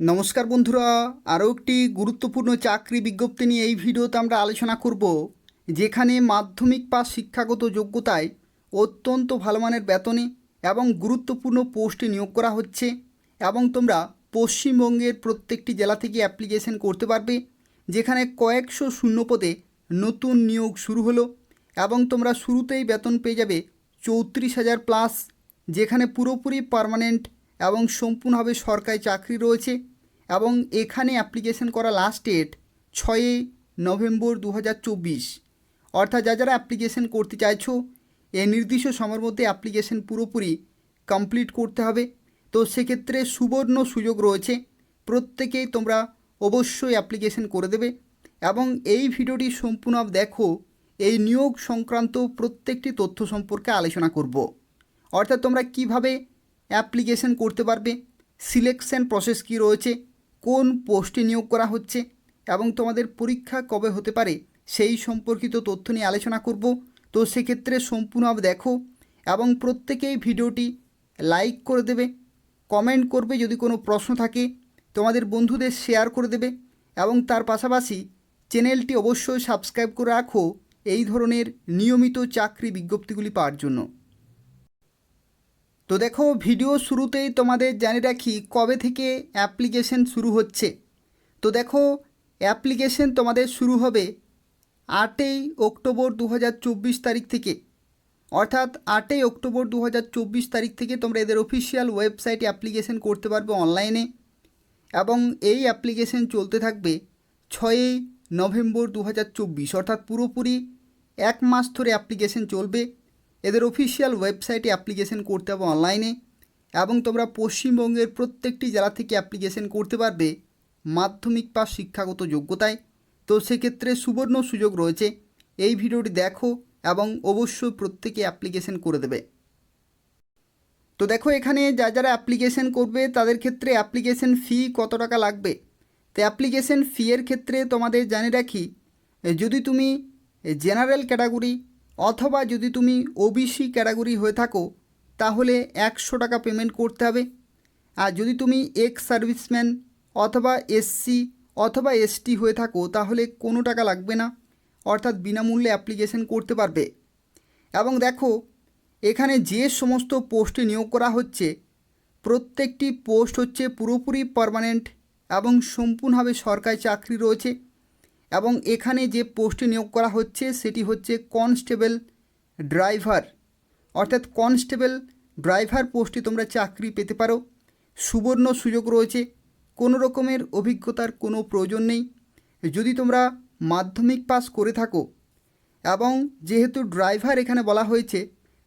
নমস্কার বন্ধুরা, আরও একটি গুরুত্বপূর্ণ চাকরি বিজ্ঞপ্তি নিয়ে এই ভিডিওতে আমরা আলোচনা করব, যেখানে মাধ্যমিক পাস শিক্ষাগত যোগ্যতায় অত্যন্ত ভালো মানের বেতনে এবং গুরুত্বপূর্ণ পোস্টে নিয়োগ করা হচ্ছে এবং তোমরা পশ্চিমবঙ্গের প্রত্যেকটি জেলা থেকে অ্যাপ্লিকেশন করতে পারবে, যেখানে কয়েকশো শূন্য পদে নতুন নিয়োগ শুরু হলো এবং তোমরা শুরুতেই বেতন পেয়ে যাবে চৌত্রিশ হাজার প্লাস, যেখানে পুরোপুরি পার্মানেন্ট এবং সম্পূর্ণভাবে সরকারি চাকরি রয়েছে। এবং এখানে অ্যাপ্লিকেশন করা লাস্ট ডেট ছয়ই নভেম্বর দু হাজার চব্বিশ। অর্থাৎ যা যারা অ্যাপ্লিকেশন করতে চাইছো এই নির্দিষ্ট সময়ের মধ্যে অ্যাপ্লিকেশন পুরোপুরি কমপ্লিট করতে হবে। তো সেক্ষেত্রে সুবর্ণ সুযোগ রয়েছে। প্রত্যেকেই তোমরা অবশ্যই অ্যাপ্লিকেশন করে দেবে এবং এই ভিডিওটি সম্পূর্ণ দেখো, এই নিয়োগ সংক্রান্ত প্রত্যেকটি তথ্য সম্পর্কে আলোচনা করব। অর্থাৎ তোমরা কীভাবে অ্যাপ্লিকেশন করতে পারবে সিলেকশন প্রসেস কী রয়েছে কোন পোস্টে নিয়োগ করা হচ্ছে এবং তোমাদের পরীক্ষা কবে হতে পারে সেই সম্পর্কিত তথ্য নিয়ে আলোচনা করব। তো সেক্ষেত্রে সম্পূর্ণভাবে দেখো এবং প্রত্যেকেই ভিডিওটি লাইক করে দেবে, কমেন্ট করবে যদি কোনো প্রশ্ন থাকে, তোমাদের বন্ধুদের শেয়ার করে দেবে এবং তার পাশাপাশি চ্যানেলটি অবশ্যই সাবস্ক্রাইব করে রাখো এই ধরনের নিয়মিত চাকরি বিজ্ঞপ্তিগুলি পাওয়ার জন্য। তো দেখো ভিডিও শুরুতেই তোমাদের জানিয়ে রাখি কবে থেকে অ্যাপ্লিকেশন শুরু হচ্ছে। তো দেখো অ্যাপ্লিকেশন তোমাদের শুরু হবে আটই অক্টোবর দু হাজার চব্বিশ তারিখ থেকে। অর্থাৎ আটই অক্টোবর দু হাজার চব্বিশ তারিখ থেকে তোমরা এদের অফিসিয়াল ওয়েবসাইটে অ্যাপ্লিকেশন করতে পারবে অনলাইনে এবং এই অ্যাপ্লিকেশন চলতে থাকবে ছয়ই নভেম্বর দু হাজার চব্বিশ। অর্থাৎ পুরোপুরি এক মাস ধরে অ্যাপ্লিকেশন চলবে। এদের অফিসিয়াল ওয়েবসাইটে অ্যাপ্লিকেশন করতে হবে অনলাইনে এবং তোমরা পশ্চিমবঙ্গের প্রত্যেকটি জেলা থেকে অ্যাপ্লিকেশন করতে পারবে মাধ্যমিক পাস শিক্ষাগত যোগ্যতায়। তো সেক্ষেত্রে সুবর্ণ সুযোগ রয়েছে। এই ভিডিওটি দেখো এবং অবশ্যই প্রত্যেকে অ্যাপ্লিকেশন করে দেবে। তো দেখো, এখানে যা যারা অ্যাপ্লিকেশন করবে, তাদের ক্ষেত্রে অ্যাপ্লিকেশন ফি কত টাকা লাগবে? তো অ্যাপ্লিকেশন ফি এর ক্ষেত্রে তোমাদের জানিয়ে রাখি, যদি তুমি জেনারেল ক্যাটাগরি অথবা যদি তুমি ওবিসি ক্যাটাগরি হয়ে থাকো, তাহলে একশো টাকা পেমেন্ট করতে হবে। আর যদি তুমি এক্স সার্ভিসম্যান অথবা এসসি অথবা এসটি হয়ে থাকো, তাহলে কোনো টাকা লাগবে না। অর্থাৎ বিনামূল্যে অ্যাপ্লিকেশন করতে পারবে। এবং দেখো, এখানে যে সমস্ত পোস্টে নিয়োগ করা হচ্ছে, প্রত্যেকটি পোস্ট হচ্ছে পুরোপুরি পারমানেন্ট এবং সম্পূর্ণভাবে সরকারি চাকরি রয়েছে। এবং এখানে যে পোস্টে নিয়োগ করা হচ্ছে সেটি হচ্ছে কনস্টেবল ড্রাইভার। অর্থাৎ কনস্টেবল ড্রাইভার পোস্টে তোমরা চাকরি পেতে পারো। সুবর্ণ সুযোগ রয়েছে। কোনো রকমের অভিজ্ঞতার কোনো প্রয়োজন নেই। যদি তোমরা মাধ্যমিক পাস করে থাকো এবং যেহেতু ড্রাইভার এখানে বলা হয়েছে,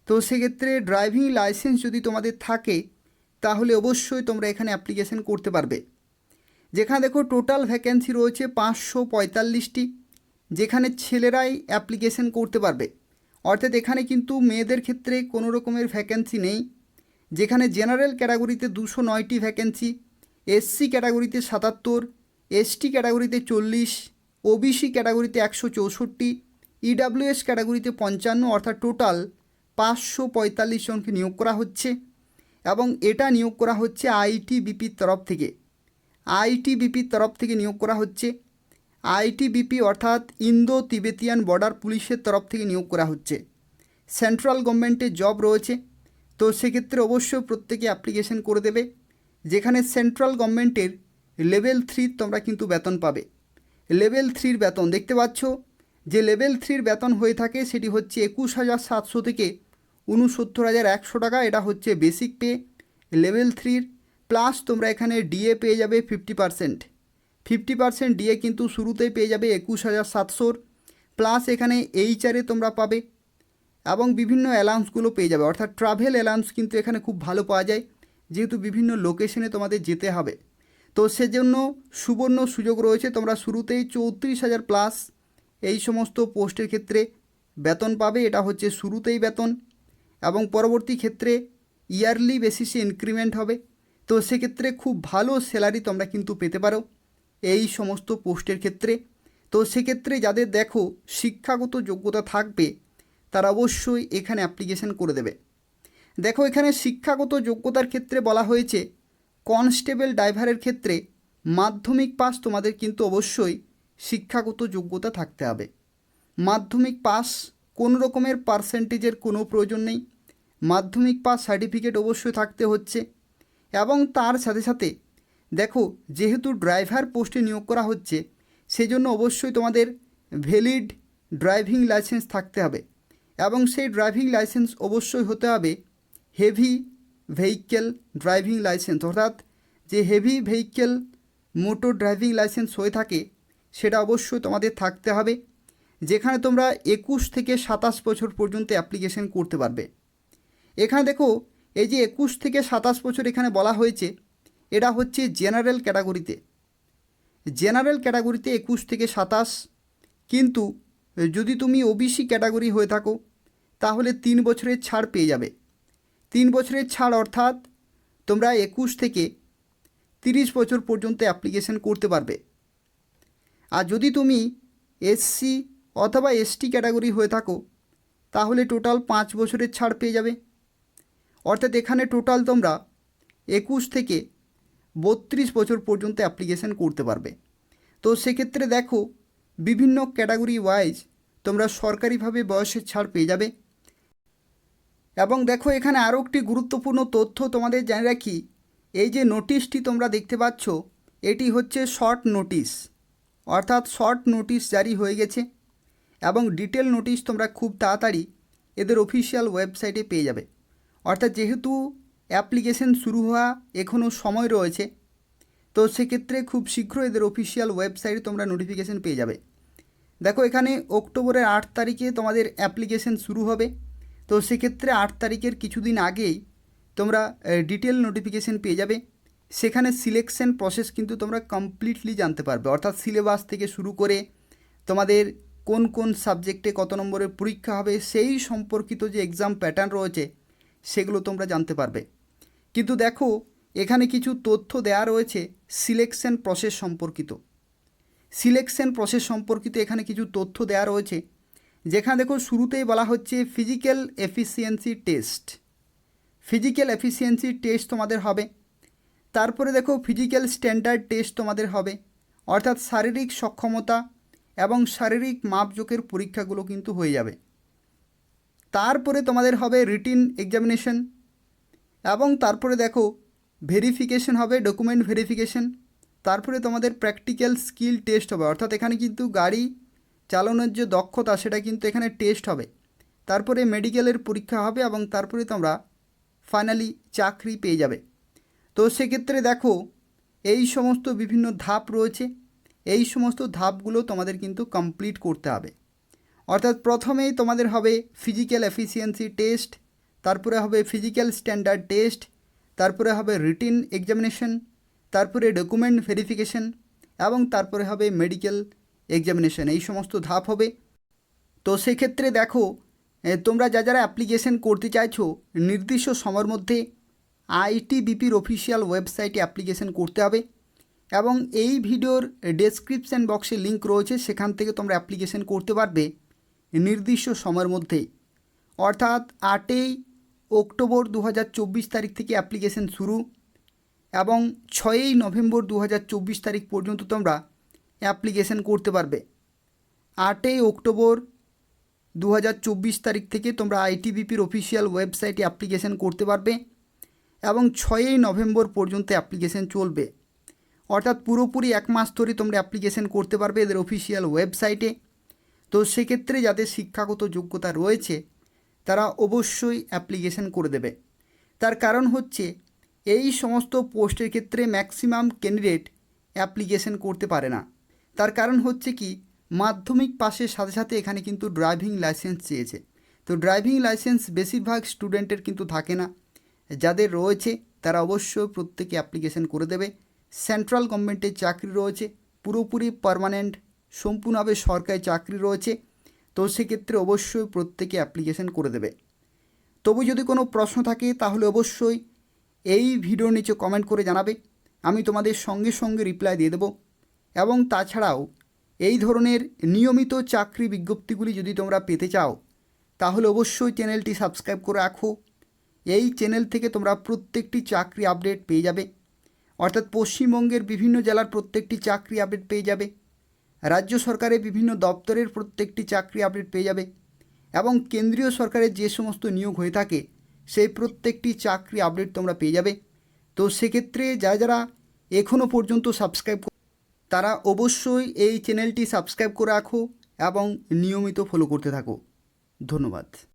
তো সেক্ষেত্রে ড্রাইভিং লাইসেন্স যদি তোমাদের থাকে, তাহলে অবশ্যই তোমরা এখানে অ্যাপ্লিকেশন করতে পারবে। যেখানে দেখো টোটাল ভ্যাকেন্সি রয়েছে পাঁচশো পঁয়তাল্লিশটি, যেখানে ছেলেরাই অ্যাপ্লিকেশন করতে পারবে। অর্থাৎ এখানে কিন্তু মেয়েদের ক্ষেত্রে কোনো রকমের ভ্যাকেন্সি নেই। যেখানে জেনারেল ক্যাটাগরিতে দুশো নয়টি ভ্যাকেন্সি এসসি ক্যাটাগরিতে সাতাত্তর এসটি ক্যাটাগরিতে চল্লিশ ওবিসি ক্যাটাগরিতে একশো চৌষট্টি ইডাব্লিউএস ক্যাটাগরিতে পঞ্চান্ন, অর্থাৎ টোটাল পাঁচশো পঁয়তাল্লিশ জনকে নিয়োগ করা হচ্ছে এবং এটা নিয়োগ করা হচ্ছে আইটিবিপির তরফ থেকে। আইটিবিপির তরফ থেকে নিয়োগ করা হচ্ছে। আইটিবিপি অর্থাৎ ইন্দো তিবেতিয়ান বর্ডার পুলিশের তরফ থেকে নিয়োগ করা হচ্ছে। সেন্ট্রাল গভর্নমেন্টের জব রয়েছে, তো সেক্ষেত্রে অবশ্যই প্রত্যেকে অ্যাপ্লিকেশন করে দেবে, যেখানে সেন্ট্রাল গভর্নমেন্টের লেভেল থ্রির তোমরা কিন্তু বেতন পাবে। লেভেল থ্রির বেতন, দেখতে পাচ্ছ? যে লেভেল থ্রির বেতন হয়ে থাকে সেটি হচ্ছে একুশ হাজার সাতশো থেকে উনসত্তর হাজার একশো টাকা, এটা হচ্ছে বেসিক পে। লেভেল থ্রির প্লাস তোমরা এখানে ডিএ পেয়ে যাবে fifty percent fifty percent DA কিন্তু শুরুতেই পেয়ে যাবে একুশ হাজার সাতশোর। প্লাস এখানে এইচআরে তোমরা পাবে এবং বিভিন্ন অ্যালাউন্সগুলো পেয়ে যাবে। অর্থাৎ ট্রাভেল অ্যালাউন্স কিন্তু এখানে খুব ভালো পাওয়া যায়, যেহেতু বিভিন্ন লোকেশনে তোমাদের যেতে হবে। তো সেজন্য সুবর্ণ সুযোগ রয়েছে, তোমরা শুরুতেই চৌত্রিশ হাজার প্লাস এই সমস্ত পোস্টের ক্ষেত্রে বেতন পাবে। এটা হচ্ছে শুরুতেই বেতন এবং পরবর্তী ক্ষেত্রে ইয়ারলি বেসিসে ইনক্রিমেন্ট হবে। তো সেক্ষেত্রে খুব ভালো স্যালারি তোমরা কিন্তু পেতে পারো এই সমস্ত পোস্টের ক্ষেত্রে। তো সেক্ষেত্রে যাদের দেখো শিক্ষাগত যোগ্যতা থাকবে, তারা অবশ্যই এখানে অ্যাপ্লিকেশন করে দেবে। দেখো এখানে শিক্ষাগত যোগ্যতার ক্ষেত্রে বলা হয়েছে কনস্টেবল ড্রাইভারের ক্ষেত্রে মাধ্যমিক পাস তোমাদের কিন্তু অবশ্যই শিক্ষাগত যোগ্যতা থাকতে হবে। মাধ্যমিক পাস কোনো রকমের পার্সেন্টেজের কোনো প্রয়োজন নেই। মাধ্যমিক পাস সার্টিফিকেট অবশ্যই থাকতে হচ্ছে। এবং তার সাথে সাথে, দেখো, যেহেতু ড্রাইভার পোস্টে নিয়োগ করা হচ্ছে, সেজন্য অবশ্যই তোমাদের ভ্যালিড ড্রাইভিং লাইসেন্স থাকতে হবে। এবং সেই ড্রাইভিং লাইসেন্স অবশ্যই হতে হবে হেভি ভেহিক্যাল ড্রাইভিং লাইসেন্স। অর্থাৎ যে heavy vehicle motor driving licence হয়ে থাকে, সেটা অবশ্যই তোমাদের থাকতে হবে, যেখানে তোমরা একুশ থেকে সাতাশ বছর পর্যন্ত অ্যাপ্লিকেশন করতে পারবে। এখানে দেখো এই যে একুশ থেকে সাতাশ বছর এখানে বলা হয়েছে, এটা হচ্ছে জেনারেল ক্যাটাগরিতে। জেনারেল ক্যাটাগরিতে একুশ থেকে সাতাশ, কিন্তু যদি তুমি ওবিসি ক্যাটাগরি হয়ে থাকো, তাহলে তিন বছরের ছাড় পেয়ে যাবে। তিন বছরের ছাড় অর্থাৎ তোমরা একুশ থেকে তিরিশ বছর পর্যন্ত অ্যাপ্লিকেশন করতে পারবে। আর যদি তুমি এসসি অথবা এসটি ক্যাটাগরি হয়ে থাকো, তাহলে টোটাল পাঁচ বছরের ছাড় পেয়ে যাবে। অর্থাৎ এখানে টোটাল তোমরা একুশ থেকে বত্রিশ বছর পর্যন্ত অ্যাপ্লিকেশন করতে পারবে। তো সেক্ষেত্রে দেখো, বিভিন্ন ক্যাটাগরি ওয়াইজ তোমরা সরকারিভাবে বয়সের ছাড় পেয়ে যাবে। এবং দেখো, এখানে আরও একটি গুরুত্বপূর্ণ তথ্য তোমাদের জানিয়ে রাখি। এই যে নোটিশটি তোমরা দেখতে পাচ্ছ, এটি হচ্ছে শর্ট নোটিশ অর্থাৎ শর্ট নোটিশ জারি হয়ে গেছে এবং ডিটেল নোটিশ তোমরা খুব তাড়াতাড়ি এদের অফিসিয়াল ওয়েবসাইটে পেয়ে যাবে। অর্থাৎ যেহেতু অ্যাপ্লিকেশন শুরু হওয়া এখনও সময় রয়েছে, তো সেক্ষেত্রে খুব শীঘ্র এদের অফিসিয়াল ওয়েবসাইটে তোমরা নোটিফিকেশান পেয়ে যাবে। দেখো, এখানে অক্টোবরের আট তারিখে তোমাদের অ্যাপ্লিকেশন শুরু হবে। তো সেক্ষেত্রে আট তারিখের কিছুদিন আগেই তোমরা ডিটেল নোটিফিকেশান পেয়ে যাবে। সেখানে সিলেকশন প্রসেস কিন্তু তোমরা কমপ্লিটলি জানতে পারবে। অর্থাৎ সিলেবাস থেকে শুরু করে তোমাদের কোন কোন সাবজেক্টে কত নম্বরের পরীক্ষা হবে, সেই সম্পর্কিত যে এক্সাম প্যাটার্ন রয়েছে সেগুলো তোমরা জানতে পারবে। কিন্তু দেখো, এখানে কিছু তথ্য দেওয়া রয়েছে সিলেকশন প্রসেস সম্পর্কিত। সিলেকশন প্রসেস সম্পর্কিত এখানে কিছু তথ্য দেওয়া রয়েছে, যেখানে দেখো শুরুতেই বলা হচ্ছে physical efficiency test physical efficiency test তোমাদের হবে, তারপরে দেখো ফিজিক্যাল স্ট্যান্ডার্ড টেস্ট তোমাদের হবে, অর্থাৎ শারীরিক সক্ষমতা এবং শারীরিক মাপজোকের পরীক্ষাগুলো কিন্তু হয়ে যাবে। তারপরে তোমাদের হবে রিটিন এক্সামিনেশন এবং তারপরে দেখো ভেরিফিকেশন হবে ডকুমেন্ট ভেরিফিকেশন তারপরে তোমাদের প্র্যাকটিক্যাল স্কিল টেস্ট হবে। অর্থাৎ এখানে কিন্তু গাড়ি চালানোর যে দক্ষতা, সেটা কিন্তু এখানে টেস্ট হবে। তারপরে মেডিকেলের পরীক্ষা হবে এবং তারপরে তোমরা ফাইনালি চাকরি পেয়ে যাবে। তো সেক্ষেত্রে দেখো, এই সমস্ত বিভিন্ন ধাপ রয়েছে। এই সমস্ত ধাপগুলো তোমাদের কিন্তু কমপ্লিট করতে হবে। অর্থাৎ প্রথমেই তোমাদের হবে ফিজিক্যাল এফিসিয়েন্সি টেস্ট তারপরে হবে ফিজিক্যাল স্ট্যান্ডার্ড টেস্ট তারপরে হবে রিটিন এক্সামিনেশন তারপরে ডকুমেন্ট ভেরিফিকেশন এবং তারপরে হবে মেডিকেল এক্সামিনেশন এই সমস্ত ধাপ হবে। তো সেক্ষেত্রে দেখো তোমরা যা যারা অ্যাপ্লিকেশন করতে চাইছো, নির্দিষ্ট সময়ের মধ্যে আইটিবিপির অফিসিয়াল ওয়েবসাইটে অ্যাপ্লিকেশন করতে হবে এবং এই ভিডিওর ডেসক্রিপশান বক্সে লিঙ্ক রয়েছে, সেখান থেকে তোমরা অ্যাপ্লিকেশন করতে পারবে। নির্দিষ্ট সময়ের মধ্যেই অর্থাৎ আটই অক্টোবর দু হাজার চব্বিশ তারিখ থেকে অ্যাপ্লিকেশন শুরু এবং ছয়ই নভেম্বর দু হাজার চব্বিশ তারিখ পর্যন্ত তোমরা অ্যাপ্লিকেশন করতে পারবে। আটই অক্টোবর দু হাজার চব্বিশ তারিখ থেকে তোমরা আইটিবিপির অফিসিয়াল ওয়েবসাইটে অ্যাপ্লিকেশন করতে পারবে এবং ছয়ই নভেম্বর পর্যন্ত অ্যাপ্লিকেশন চলবে। অর্থাৎ পুরোপুরি এক মাস ধরে তোমরা অ্যাপ্লিকেশন করতে পারবে এদের অফিসিয়াল ওয়েবসাইটে। তো সেক্ষেত্রে যাদের শিক্ষাগত যোগ্যতা রয়েছে, তারা অবশ্যই অ্যাপ্লিকেশন করে দেবে। তার কারণ হচ্ছে, এই সমস্ত পোস্টের ক্ষেত্রে ম্যাক্সিমাম ক্যান্ডিডেট অ্যাপ্লিকেশন করতে পারে না। তার কারণ হচ্ছে কি, মাধ্যমিক পাশের সাথে সাথে এখানে কিন্তু ড্রাইভিং লাইসেন্স চেয়েছে। তো ড্রাইভিং লাইসেন্স বেশিরভাগ স্টুডেন্টের কিন্তু থাকে না। যাদের রয়েছে, তারা অবশ্যই প্রত্যেকে অ্যাপ্লিকেশন করে দেবে। সেন্ট্রাল গভর্নমেন্টের চাকরি রয়েছে, পুরোপুরি পারমানেন্ট সম্পূর্ণভাবে সরকারি চাকরি রয়েছে, তো সেক্ষেত্রে অবশ্যই প্রত্যেকে অ্যাপ্লিকেশন করে দেবে। তবু যদি কোনো প্রশ্ন থাকে, তাহলে অবশ্যই এই ভিডিওর নিচে কমেন্ট করে জানাবে। আমি তোমাদের সঙ্গে সঙ্গে রিপ্লাই দিয়ে দেবো। এবং তাছাড়াও এই ধরনের নিয়মিত চাকরি বিজ্ঞপ্তিগুলি যদি তোমরা পেতে চাও, তাহলে অবশ্যই চ্যানেলটি সাবস্ক্রাইব করে রাখো। এই চ্যানেল থেকে তোমরা প্রত্যেকটি চাকরি আপডেট পেয়ে যাবে। অর্থাৎ পশ্চিমবঙ্গের বিভিন্ন জেলার প্রত্যেকটি চাকরি আপডেট পেয়ে যাবে। রাজ্য সরকারের বিভিন্ন দপ্তরের প্রত্যেকটি চাকরি আপডেট পেয়ে যাবে এবং কেন্দ্রীয় সরকারের যে সমস্ত নিয়োগ হয়ে থাকে, সেই প্রত্যেকটি চাকরি আপডেট তোমরা পেয়ে যাবে। তো সেক্ষেত্রে যারা যারা এখনও পর্যন্ত সাবস্ক্রাইব তারা অবশ্যই এই চ্যানেলটি সাবস্ক্রাইব করে রাখো এবং নিয়মিত ফলো করতে থাকো। ধন্যবাদ।